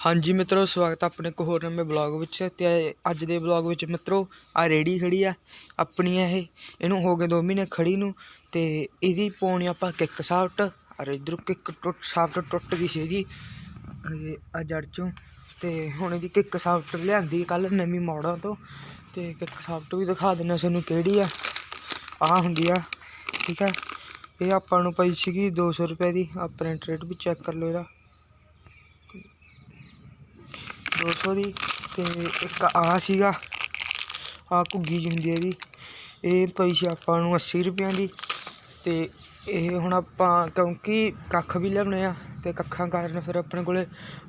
ਹਾਂਜੀ ਮਿੱਤਰੋ, ਸਵਾਗਤ ਹੈ ਆਪਣੇ ਇੱਕ ਹੋਰ ਨਵੇਂ ਬਲੌਗ ਵਿੱਚ ਤੇ ਅੱਜ ਦੇ ਬਲੌਗ ਵਿੱਚ ਮਿੱਤਰੋ, ਆ ਰੇੜੀ ਖੜੀ ਆ, ਆਪਣੀ ਆ ਇਹ, ਇਹਨੂੰ ਹੋ ਗਏ 2 ਮਹੀਨੇ ਖੜੀ ਨੂੰ ਤੇ ਇਹਦੀ ਪਾਉਣੀ ਆਪਾਂ ਕਿੱਕ ਸਾਫਟ ਅਰੇ ਇਧਰ ਕਿੱਕ ਟੁੱਟ ਸਾਫਟ ਟੁੱਟ ਗਈ ਸੀ ਇਹਦੀ ਆ ਜੜ ਚੋਂ ਤੇ ਹੁਣ ਇਹਦੀ ਕਿੱਕ ਸਾਫਟ ਲਿਆਂਦੀ ਕੱਲ ਨਵੀਂ ਮੋੜਾਂ ਤੋਂ ਤੇ ਕਿੱਕ ਸਾਫਟ ਵੀ ਦਿਖਾ ਦਿੰਦਾ ਤੁਹਾਨੂੰ ਕਿਹੜੀ ਆ ਆ ਹੁੰਦੀ ਆ, ਠੀਕ ਹੈ ਇਹ ਆਪਾਂ ਨੂੰ ਪਈ ਸੀਗੀ 200 ਰੁਪਏ ਦੀ ਆ ਪ੍ਰਿੰਟ ਰੇਟ ਵੀ ਚੈੱਕ ਕਰ ਲਓ ਇਹਦਾ। 200 ਦੀ ਤੇ ਇੱਕ ਆ ਸੀਗਾ ਆ ਘੁੱਗੀ ਜਿਹੀ ਹੁੰਦੀ ਹੈ ਇਹਦੀ ਇਹ ਪਈ ਸੀ ਆਪਾਂ ਨੂੰ 80 ਰੁਪਈਆਂ ਦੀ ਤੇ ਇਹ ਹੁਣ ਆਪਾਂ ਕਿਉਂਕਿ ਕੱਖ ਵੀ ਲਿਆਉਣੇ ਆ ਤੇ ਕੱਖਾਂ ਕਾਰਨ ਫਿਰ ਆਪਣੇ ਕੋਲੇ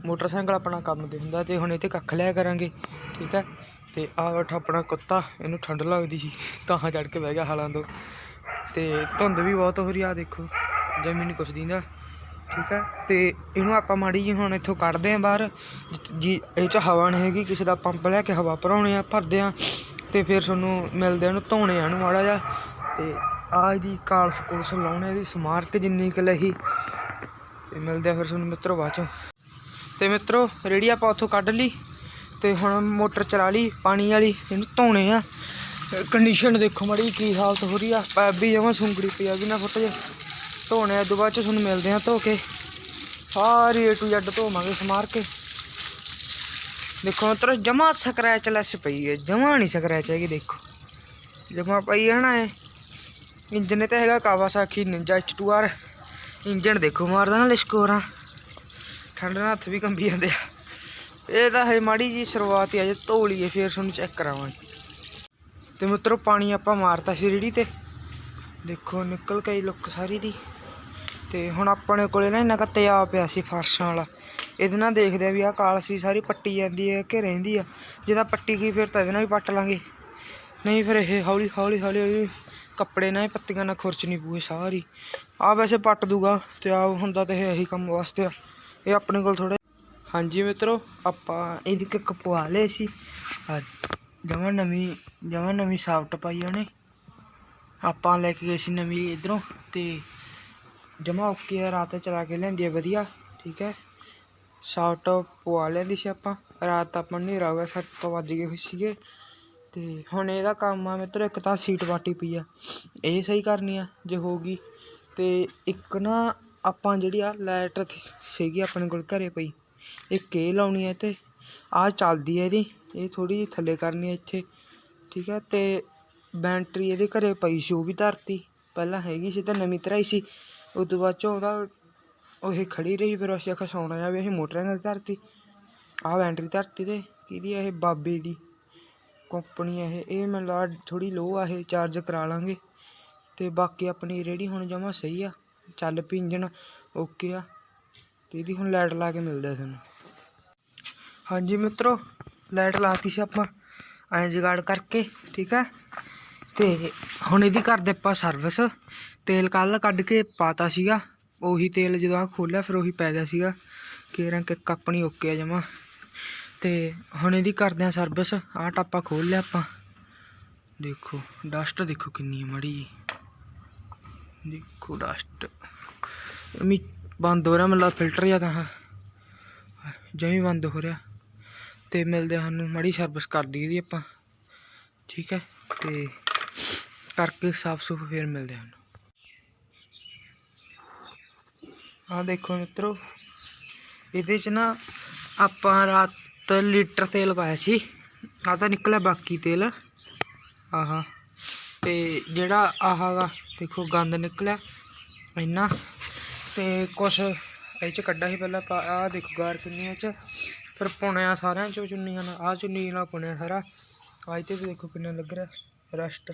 ਮੋਟਰਸਾਈਕਲ ਆਪਣਾ ਕੰਮ ਦੇ ਹੁੰਦਾ ਤੇ ਹੁਣ ਇਹ ਤੇ ਕੱਖ ਲਿਆ ਕਰਾਂਗੇ, ਠੀਕ ਹੈ ਤੇ ਆ ਬੈਠਾ ਆਪਣਾ ਕੁੱਤਾ, ਇਹਨੂੰ ਠੰਡ ਲੱਗਦੀ ਸੀ, ਤਾਂ ਚੜ ਕੇ ਬਹਿ ਗਿਆ ਹਾਲਾਂ ਤੋਂ। ਤੇ ਧੁੰਦ ਵੀ ਬਹੁਤ ਹੋ ਰਹੀ ਆ ਦੇਖੋ ਜਮੀ ਨਹੀਂ ਕੁਛ ਦਿੰਦਾ। ਠੀਕ ਹੈ ਤੇ ਇਹਨੂੰ ਆਪਾਂ ਮਾੜੀ ਜੀ ਹੁਣ ਇੱਥੋਂ ਕੱਢਦੇ ਆਂ ਬਾਹਰ। ਜੀ ਇਹ ਚ ਹਵਾ ਨਹੀਂ ਹੈਗੀ, ਕਿਸੇ ਦਾ ਪੰਪ ਲੈ ਕੇ ਹਵਾ ਭਰਾਉਣੇ ਆ, ਭਰਦੇ ਆ। ਤੇ ਫਿਰ ਤੁਹਾਨੂੰ ਮਿਲਦੇ ਆ ਇਹਨੂੰ ਧੋਣੇ ਆ ਇਹਨੂੰ ਮਾੜਾ ਜਿਹਾ। ਤੇ ਆ ਇਹਦੀ ਕਾਲਸ ਕੁਲਸ ਲਾਉਣੇ ਇਹਦੀ ਸਮਾਰਕ ਜਿੰਨੀ ਕੁ ਲਹੀ। ਤੇ ਮਿਲਦੇ ਆ ਫਿਰ ਤੁਹਾਨੂੰ ਮਿੱਤਰੋ ਬਾਅਦ ਚੋਂ। ਤੇ ਮਿੱਤਰੋ, ਰੇੜੀ ਆਪਾਂ ਉੱਥੋਂ ਕੱਢ ਲਈ। ਤੇ ਹੁਣ ਮੋਟਰ ਚਲਾ ਲਈ, ਪਾਣੀ ਵਾਲੀ, ਇਹਨੂੰ ਧੋਣੇ ਆ। ਕੰਡੀਸ਼ਨ ਦੇਖੋ ਮੜੀ ਕੀ ਹਾਲਤ ਹੋ ਰਹੀ ਆ। ਪੈਪ ਵੀ ਜਮਾ ਸੁੰਗੜੀ ਪਿਆ ਆ ਵੀ ਨਾ ਫੁੱਟ ਜੇ। ਧੋਣੇ ਆ ਤੋਂ ਬਾਅਦ ਚ ਤੁਹਾਨੂੰ ਮਿਲਦੇ ਆ ਧੋ ਕੇ। ਸਾਰੀ ਏ ਟੂ ਜ਼ੈਡ ਧੋਵਾਂਗੇ, ਸਮਾਰ ਕੇ। ਦੇਖੋ ਮਿੱਤਰੋ ਜਮਾ ਸਕਰੈਚ ਲੈਸ ਪਈ ਹੈ, ਜਮਾ ਨਹੀਂ ਸਕਰੈਚ ਹੈਗੀ, ਦੇਖੋ। ਜਮਾ ਪਈ ਹੈ ਨਾ ਇਹ। ਇੰਜਨ ਤੇ ਹੈਗਾ ਕਾਵਾਸਾਕੀ ਨਿੰਜਾ H2R ਇੰਜਨ ਦੇਖੋ, ਮਾਰਦਾ ਨਾ ਲਿਸ਼ਕੋਰਾਂ ਠੰਡ ਨਾਲ ਹੱਥ ਵੀ ਕੰਬੀ ਜਾਂਦੇ ਆ। ਇਹ ਤਾਂ ਹੈ ਮਾੜੀ ਜੀ ਸ਼ੁਰੂਆਤ ਹੀ ਅਜੇ ਧੋ ਲਈਏ ਫਿਰ ਤੁਹਾਨੂੰ ਚੈੱਕ ਕਰਾਵਾਂਗੇ। ਤੇ ਮਿੱਤਰੋ, ਪਾਣੀ ਆਪਾਂ ਮਾਰਤਾ ਸੀ ਰੇੜੀ ਤੇ। ਦੇਖੋ, ਨਿਕਲ ਗਈ ਲੁੱਕ ਸਾਰੀ ਦੀ। ਤੇ ਹੁਣ ਆਪਣੇ ਕੋਲੇ ਨਾ ਇੰਨਾ ਕਾ ਤਿਆਬ ਪਿਆ ਸੀ ਫਰਸ਼ਾਂ ਵਾਲਾ। ਇਹਦੇ ਨਾਲ ਦੇਖਦੇ ਆ ਵੀ ਆਹ ਕਾਲਸੀ ਸਾਰੀ ਪੱਟੀ ਜਾਂਦੀ ਹੈ ਕਿ ਰਹਿੰਦੀ ਆ। ਜੇ ਤਾਂ ਪੱਟੀ ਗਈ ਫਿਰ ਤਾਂ ਇਹਦੇ ਨਾਲ ਵੀ ਪੱਟ ਲਾਂਗੇ। ਨਹੀਂ ਫਿਰ ਇਹ ਹੌਲੀ ਹੌਲੀ ਹੌਲੀ ਹੌਲੀ ਕੱਪੜੇ ਨਾਲ ਇਹ ਪੱਤੀਆਂ ਨਾਲ ਖੁਰਚਣੀ ਪੂਏ ਸਾਰੀ। ਆ ਵੈਸੇ ਪੱਟ ਦੂਗਾ ਤੇ ਆ ਹੁੰਦਾ ਤੇ ਇਹ ਇਹੀ ਕੰਮ ਵਾਸਤੇ ਆ। ਇਹ ਆਪਣੇ ਕੋਲ ਥੋੜੇ ਹਾਂਜੀ ਮਿੱਤਰੋ, ਆਪਾਂ ਇਹਦੀ ਕਿੱਕ ਪਵਾ ਲਏ ਸੀ। ਜਮਾਂ ਨਵੀਂ ਜਮਾਂ ਨਵੀਂ ਸਾਫਟ ਪਾਈ ਉਹਨੇ। ਆਪਾਂ ਲੈ ਕੇ ਗਏ ਸੀ ਨਵੀਂ ਇਧਰੋਂ ਤੇ ਜਮਾ ਓਕੇ ਆ, ਰਾਤ ਚਲਾ ਕੇ ਲੈਂਦੀ ਆ, ਵਧੀਆ, ਠੀਕ ਹੈ। ਸਾਫਟ ਪਵਾ ਲੈਂਦੀ ਸੀ ਆਪਾਂ, ਰਾਤ ਆਪਾਂ ਹਨੇਰਾ ਹੋ ਗਿਆ, ਸੱਤ ਤੋਂ ਵੱਜ ਗਏ ਹੋਏ ਸੀਗੇ। ਤੇ ਹੁਣ ਇਹਦਾ ਕੰਮ ਆ, ਮਿੱਤਰੋ, ਇੱਕ ਤਾਂ ਸੀਟ ਪਾਟੀ ਪਈ ਆ, ਇਹ ਸਹੀ ਕਰਨੀ ਆ, ਜੇ ਹੋਊਗੀ ਤੇ ਇੱਕ ਨਾ ਆਪਾਂ ਜਿਹੜੀ ਆ ਲਾਈਟ ਸੀਗੀ ਆਪਣੇ ਕੋਲ ਘਰੇ ਪਈ ਇੱਕ ਇਹ ਲਾਉਣੀ ਹੈ ਤੇ ਆ ਚੱਲਦੀ ਹੈ ਇਹਦੀ, ਇਹ ਥੋੜੀ ਜਿਹੀ ਥੱਲੇ ਕਰਨੀ ਹੈ ਇੱਥੇ, ਠੀਕ ਹੈ ਤੇ ਬੈਟਰੀ ਇਹਦੇ ਘਰੇ ਪਈ ਸੀ, ਉਹ ਵੀ ਧਰਤੀ, ਪਹਿਲਾਂ ਹੈਗੀ ਸੀ ਤਾਂ ਨਵੀਂ ਤਰ੍ਹਾਂ ਹੀ ਸੀ। ਉਸ ਤੋਂ ਬਾਅਦ ਚੋਂ ਉਹਦਾ ਉਹ ਖੜ੍ਹੀ ਰਹੀ, ਫਿਰ ਅਸੀਂ ਆਖਿਆ ਸੌਣਾ ਜਾਵੇ ਅਸੀਂ ਮੋਟਰਾਂ ਧਰਤੀ, ਆਹ ਬੈਟਰੀ ਧਰਤੀ ਤੇ, ਕਿਹਦੀ ਆ ਇਹ ਬਾਬੇ ਦੀ ਕੰਪਨੀ ਆ ਇਹ ਇਹ ਮੈਨੂੰ ਲਾ, ਥੋੜ੍ਹੀ ਲੋਅ ਆ ਇਹ ਚਾਰਜ ਕਰਾ ਲਾਂਗੇ। ਅਤੇ ਬਾਕੀ ਆਪਣੀ ਰੇਹੜੀ ਹੁਣ ਜਮਾ ਸਹੀ ਆ, ਚੱਲ ਪਈ ਇੰਜਣ ਓਕੇ ਆ ਅਤੇ ਇਹਦੀ ਹੁਣ ਲਾਈਟ ਲਾ ਕੇ ਮਿਲਦਾ ਤੁਹਾਨੂੰ। ਹਾਂਜੀ ਮਿੱਤਰੋ ਲਾਈਟ ਲਾਤੀ ਸੀ ਆਪਾਂ, ਐਂ ਜਗਾੜ ਕਰਕੇ, ਠੀਕ ਹੈ ਅਤੇ ਹੁਣ ਇਹਦੀ ਕਰਦੇ ਆਪਾਂ ਸਰਵਿਸ ਤੇਲ ਕੱਲ ਕੱਢ ਕੇ ਪਾਤਾ ਸੀਗਾ, ਉਹੀ ਤੇਲ ਜਦੋਂ ਆ ਖੋਲਿਆ ਫਿਰ ਉਹੀ ਪੈ ਗਿਆ ਸੀਗਾ, ਕਿ ਰੰਗ ਕਿੱਕ ਆਪਣੀ ਓਕੇ ਆ ਜਮਾ। ਤੇ ਹੁਣ ਇਹਦੀ ਕਰਦੇ ਆ ਸਰਵਿਸ ਆਹ ਟਾਪਾ ਖੋਲ ਲਿਆ ਆਪਾਂ। ਦੇਖੋ ਡਸਟ ਦੇਖੋ ਕਿੰਨੀ ਹੈ ਮਾੜੀ ਜੀ। ਦੇਖੋ ਡਸਟ ਮੀ ਬੰਦ ਹੋ ਰਿਹਾ ਮਤਲਬ ਫਿਲਟਰ ਜਾਂ ਤਾਂ ਜਮੀ ਬੰਦ ਹੋ ਰਿਹਾ। ਤੇ ਮਿਲਦੇ ਆ ਸਾਨੂੰ ਮਾੜੀ ਸਰਵਿਸ ਕਰ ਦਈਏ ਦੀ ਆਪਾਂ। ਠੀਕ ਹੈ, ਤੇ ਕਰਕੇ ਸਾਫ਼ ਸੁਫ ਫੇਰ ਮਿਲਦੇ ਹਨ ਆ ਦੇਖੋ ਮਿੱਤਰੋ, ਇਹਦੇ ਚ ਨਾ ਆਪਾਂ ਰਾਤ ਲੀਟਰ ਤੇਲ ਪਾਇਆ ਸੀ ਆ ਤਾਂ ਨਿਕਲਿਆ ਬਾਕੀ ਤੇਲ। ਆਹਾ, ਤੇ ਜਿਹੜਾ ਆਹਾਗਾ, ਦੇਖੋ ਗੰਦ ਨਿਕਲਿਆ ਇੰਨਾ, ਤੇ ਕੁਛ ਇਹ ਚ ਕੱਢਾ ਸੀ ਪਹਿਲਾਂ ਆ ਦੇਖੋ ਗਾਰ ਕਿੰਨੀ ਚ, ਫਿਰ ਪੁਣਿਆ ਸਾਰਿਆਂ ਚੋਂ ਚੁੰਨੀਆਂ ਨਾਲ ਆ ਚੁੰਨੀ ਨਾਲ ਪੁਣਿਆ ਸਾਰਾ। ਅੱਜ ਤੇ ਵੀ ਦੇਖੋ ਕਿੰਨਾ ਲੱਗ ਰਿਹਾ, ਰਸਟ।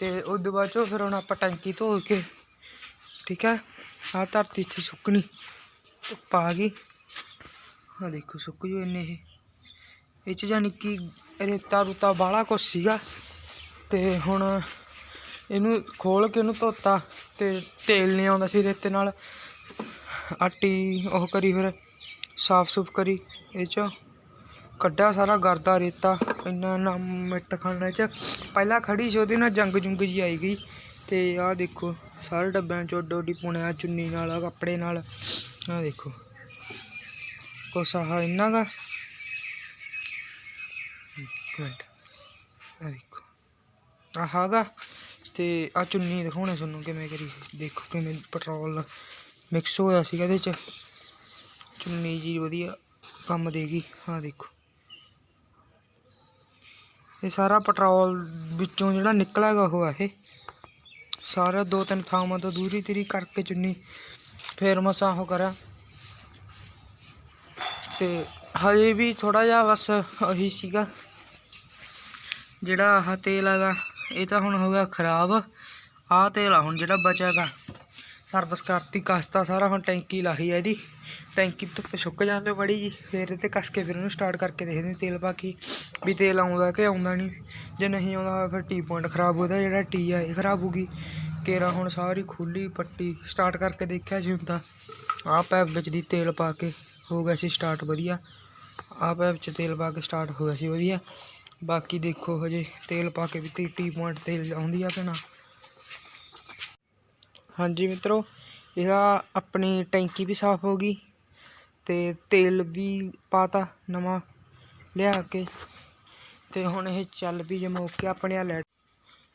ਤੇ ਉਸ ਤੋਂ ਬਾਅਦ ਚੋਂ ਫਿਰ ਹੁਣ ਆਪਾਂ ਟੈਂਕੀ ਧੋ ਕੇ ਠੀਕ ਹੈ? ਆ ਧਰਤੀ ਇੱਥੇ ਸੁੱਕਣੀ, ਧੁੱਪ ਆ ਗਈ। ਆ ਦੇਖੋ ਸੁੱਕ ਜੂ ਇੰਨੇ ਇਹ। ਇਹ ਚ ਜਾਨੀ ਕਿ ਰੇਤਾ ਰੁਤਾ ਬਾਹਲਾ ਕੁਛ ਸੀਗਾ। ਤੇ ਹੁਣ ਇਹਨੂੰ ਖੋਲ ਕੇ ਇਹਨੂੰ ਧੋਤਾ ਤੇ ਤੇਲ ਨਹੀਂ ਆਉਂਦਾ ਸੀ ਰੇਤੇ ਨਾਲ। ਆਟੀ ਉਹ ਕਰੀ ਫਿਰ ਸਾਫ਼ ਸੁਫ ਕਰੀ। ਇਹ ਚ ਕੱਢਿਆ ਸਾਰਾ ਗਰਦਾ ਰੇਤਾ, ਇੰਨਾ ਨਾ ਮਿੱਟ ਖਾਣਾ ਚ। ਪਹਿਲਾਂ ਖੜੀ ਸੀ, ਉਹਦੇ ਨਾਲ ਜੰਗ ਜੁੰਗ ਜੀ ਆਈ ਗਈ। ਤੇ ਆਹ ਦੇਖੋ ਸਾਰੇ ਡੱਬਿਆਂ ਚੋਂ ਡੋਡੀ ਪੁਣਿਆ ਚੁੰਨੀ ਨਾਲ ਕੱਪੜੇ ਨਾਲ। ਆਹ ਦੇਖੋ। ਕੁਛ ਆਹ ਇੰਨਾ ਦਾ ਇੱਕ ਮਿੰਟ। ਆ ਦੇਖੋ। ਆਹ ਹੈਗਾ। ਤੇ ਆ ਚੁੰਨੀ ਦਿਖਾਉਣੇ ਤੁਹਾਨੂੰ ਕਿਵੇਂ ਕਰੀ। ਦੇਖੋ ਕਿਵੇਂ ਪੈਟਰੋਲ ਮਿਕਸ ਹੋਇਆ ਸੀਗਾ ਇਹਦੇ ਚ। ਚੁੰਨੀ ਜੀ ਵਧੀਆ ਕੰਮ ਦੇਗੀ। ਹਾਂ ਦੇਖੋ। ਇਹ ਸਾਰਾ ਪੈਟਰੋਲ ਵਿੱਚੋਂ ਜਿਹੜਾ ਨਿਕਲਿਆ ਨਿਕਲੇਗਾ ਉਹ ਆ ਇਹ। ਸਾਰਾ ਦੋ ਤਿੰਨ ਥਾਵਾਂ ਤੋਂ ਦੂਰੀ ਤੇਰੀ ਕਰਕੇ ਚੁੰਨੀ, ਫੇਰ ਮਸਾਂ ਉਹ ਕਰਾਂ। ਤੇ ਹਜੇ ਵੀ ਥੋੜਾ ਜਿਹਾ ਬਸ ਉਹੀ ਸੀਗਾ। ਜਿਹੜਾ ਆਹ ਤੇਲ ਹੈਗਾ, ਇਹ ਤਾਂ ਹੁਣ ਹੋ ਗਿਆ ਖਰਾਬ। ਆਹ ਤੇਲ ਆ ਹੁਣ ਜਿਹੜਾ ਬਚਾਗਾ ਸਰਵਿਸ ਕਰਤੀ, ਕਸਤਾ ਸਾਰਾ, ਹੁਣ ਟੈਂਕੀ ਲਾਹੀ ਆ ਇਹਦੀ। ਟੈਂਕੀ ਧੁੱਪ ਸੁੱਕ ਜਾਂਦੇ ਬੜੀ ਜੀ। ਫਿਰ ਇਹ ਤੇ ਕਸ ਕੇ ਫਿਰ ਉਹਨੂੰ ਸਟਾਰਟ ਕਰਕੇ ਦੇਖਦੇ ਹਾਂ ਤੇਲ ਪਾ ਕੇ ਵੀ ਤੇਲ ਆਉਂਦਾ ਕਿ ਆਉਂਦਾ ਨਹੀਂ। ਜੇ ਨਹੀਂ ਆਉਂਦਾ ਫਿਰ ਟੀ ਪੁਆਇੰਟ ਖਰਾਬ ਹੋਦਾ ਜਿਹੜਾ ਟੀ ਆ ਇਹ ਖਰਾਬ ਹੋ ਗਈ। ਕੇਰਾ ਹੁਣ ਸਾਰੀ ਖੁੱਲੀ ਪੱਟੀ ਸਟਾਰਟ ਕਰਕੇ ਦੇਖਿਆ ਸੀ ਹੁੰਦਾ। ਆਹ ਪੈਪ ਵਿੱਚ ਦੀ ਤੇਲ ਪਾ ਕੇ ਹੋ ਗਿਆ ਸੀ ਸਟਾਰਟ ਵਧੀਆ। ਆਹ ਪੈਪ 'ਚ ਤੇਲ ਪਾ ਕੇ ਸਟਾਰਟ ਹੋ ਗਿਆ ਸੀ ਵਧੀਆ। ਬਾਕੀ ਦੇਖੋ ਹਜੇ ਤੇਲ ਪਾ ਕੇ ਵੀ ਤੀ ਟੀ ਪੁਆਇੰਟ ਤੇਲ ਆਉਂਦੀ ਆ ਕਿ ਨਾ। ਹਾਂਜੀ ਮਿੱਤਰੋ ਇਹਦਾ ਆਪਣੀ ਟੈਂਕੀ ਵੀ ਸਾਫ਼ ਹੋ ਗਈ ਤੇ ਤੇਲ ਵੀ ਪਾਤਾ ਨਵਾਂ ਲਿਆ ਕੇ ਤੇ ਹੁਣ ਇਹ ਚੱਲ ਵੀ ਜਮੋ ਕੇ ਆਪਣੇ ਆ। ਲੈਟ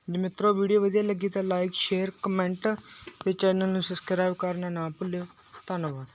ਜੇ ਮਿੱਤਰੋ ਵੀਡੀਓ ਵਧੀਆ ਲੱਗੀ ਤਾਂ ਲਾਈਕ ਸ਼ੇਅਰ ਕਮੈਂਟ ਤੇ ਚੈਨਲ ਨੂੰ ਸਬਸਕ੍ਰਾਈਬ ਕਰਨਾ ਨਾ ਭੁੱਲਿਓ। ਧੰਨਵਾਦ।